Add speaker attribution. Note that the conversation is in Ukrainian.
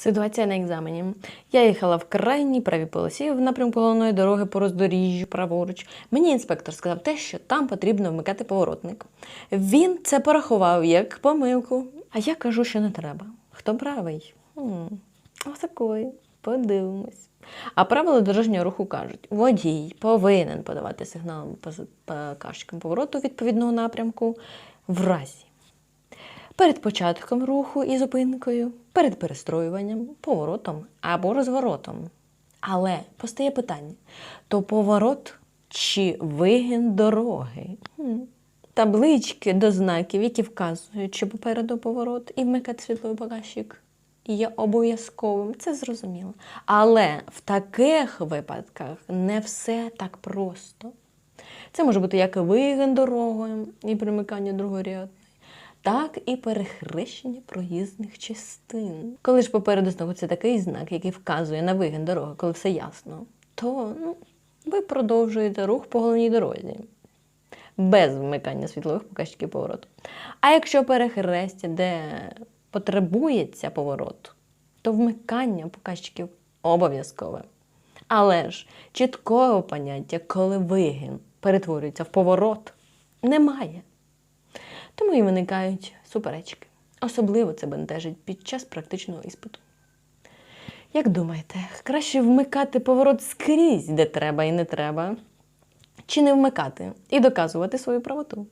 Speaker 1: Ситуація на екзамені. Я їхала в крайній правій полосі в напрямку головної дороги по роздоріжжю праворуч. Мені інспектор сказав те, що там потрібно вмикати поворотник. Він це порахував як помилку. А я кажу, що не треба. Хто правий? Отакої. Подивимось. А правила дорожнього руху кажуть: водій повинен подавати сигнал поз- показчикам повороту відповідного напрямку в разі перед початком руху і зупинкою, перед перестроюванням, поворотом або розворотом. Але постає питання: то поворот чи вигін дороги? Таблички до знаків, які вказують, що попереду поворот і вмикати світловий показчик є обов'язковим, це зрозуміло. Але в таких випадках не все так просто. Це може бути як вигін дорогою і примикання другорядної, так і перехрещення проїзних частин. Коли ж попереду знаходиться такий знак, який вказує на вигін дороги, коли все ясно, то ну, ви продовжуєте рух по головній дорозі. Без вмикання світлових показчиків повороту. А якщо перехрестя, де потребується поворот, то вмикання показчиків обов'язкове. Але ж чіткого поняття, коли вигін перетворюється в поворот, немає. Тому і виникають суперечки. Особливо це бентежить під час практичного іспиту. Як думаєте, краще вмикати поворот скрізь, де треба і не треба, чи не вмикати і доказувати свою правоту?